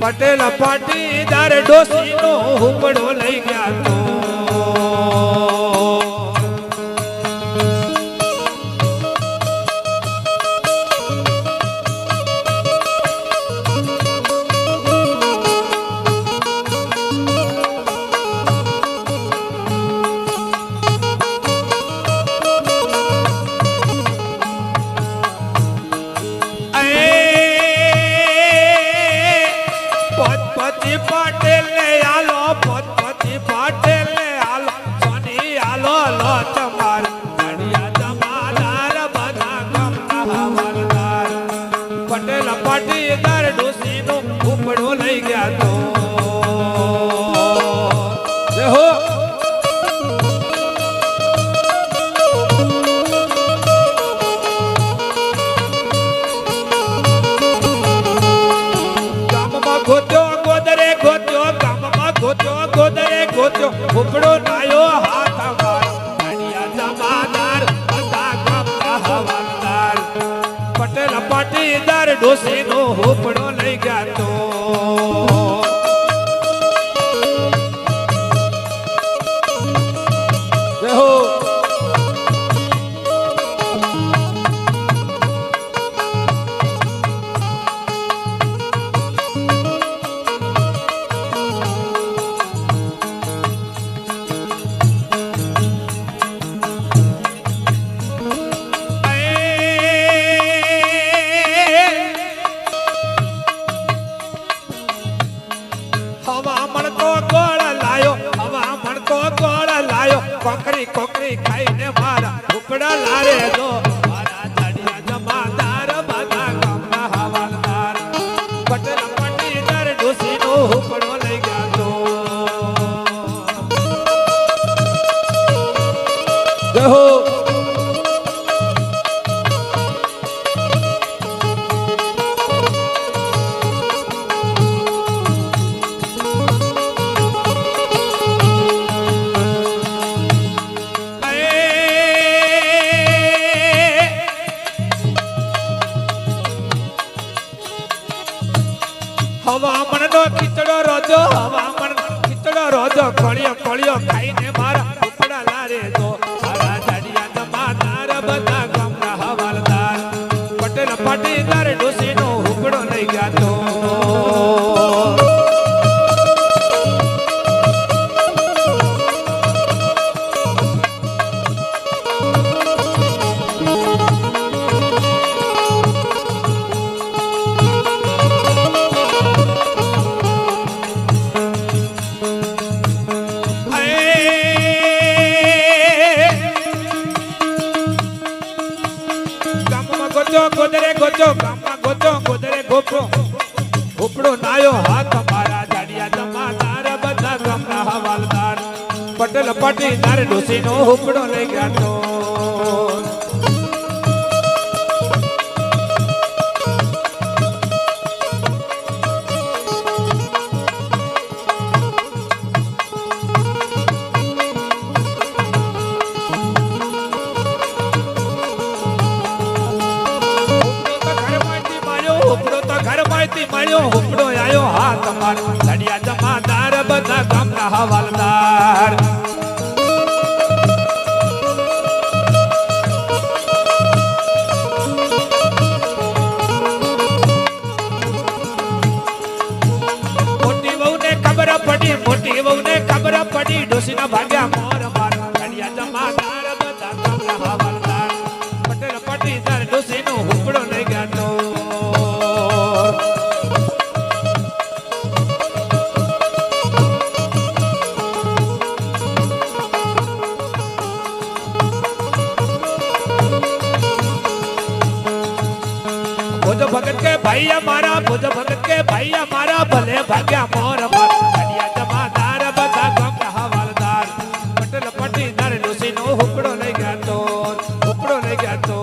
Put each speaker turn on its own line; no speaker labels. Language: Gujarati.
પટેલ પાટીદાર ડોસીનો હુમડો લઈ ગયા તો. ગોત્યો, ગોદરે ગોત્યો, ગામમાં ગોત્યો, ગોદરે ગોત્યો. ઉપડો નાયો હાથ અમાર પટેલ પાટીદાર ડોસીનો હોપડો લઈ ગયા તો. કોકરી કોકરી ખાઈને મારા ઉપડા લારે દો મારા જાડિયા જમાદાર, બધા ગામના હવાલદાર. પટેલ ડોસીનો ઉપડો લઈ ગયા તો. હવામણ નો ખીચડો રોજો હવામણ ખીચડો રોજો કોળિયો કોળિયો ખાઈને મારા ઉપડા લારે જો મારા જાડિયા જમાદાર બધા ગોચો ગામમાં ગોચો ગોદરે ગોપો. ઉપડો નાયો હાથ મારા જાડિયા જમાદાર, બધા ગામના હવાલદાર. પટેલ પાટીદાર ડોસીનો ઉપડો લઈ ગયા. ઉપડો તો ઘરમાંથી મળ્યો હુકડો આયો હા તમાર લડિયા જમાદાર બધા ગામના હવાલદાર. મોટી વહુને ખબર પડી, મોટી વહુને ખબર પડી. ડોસીના ભાગ્યા મોર ભાઈ અમારા ભુજ ભગત કે ભાઈ અમારા ભલે ભાગ્યા મોર મોર. કડિયા જમાદાર, બધા ગમડા હવાલદાર. પટેલ પટીદાર લુસી નો હુકડો લઈ ગયા તો હુકડો લઈ ગયા તો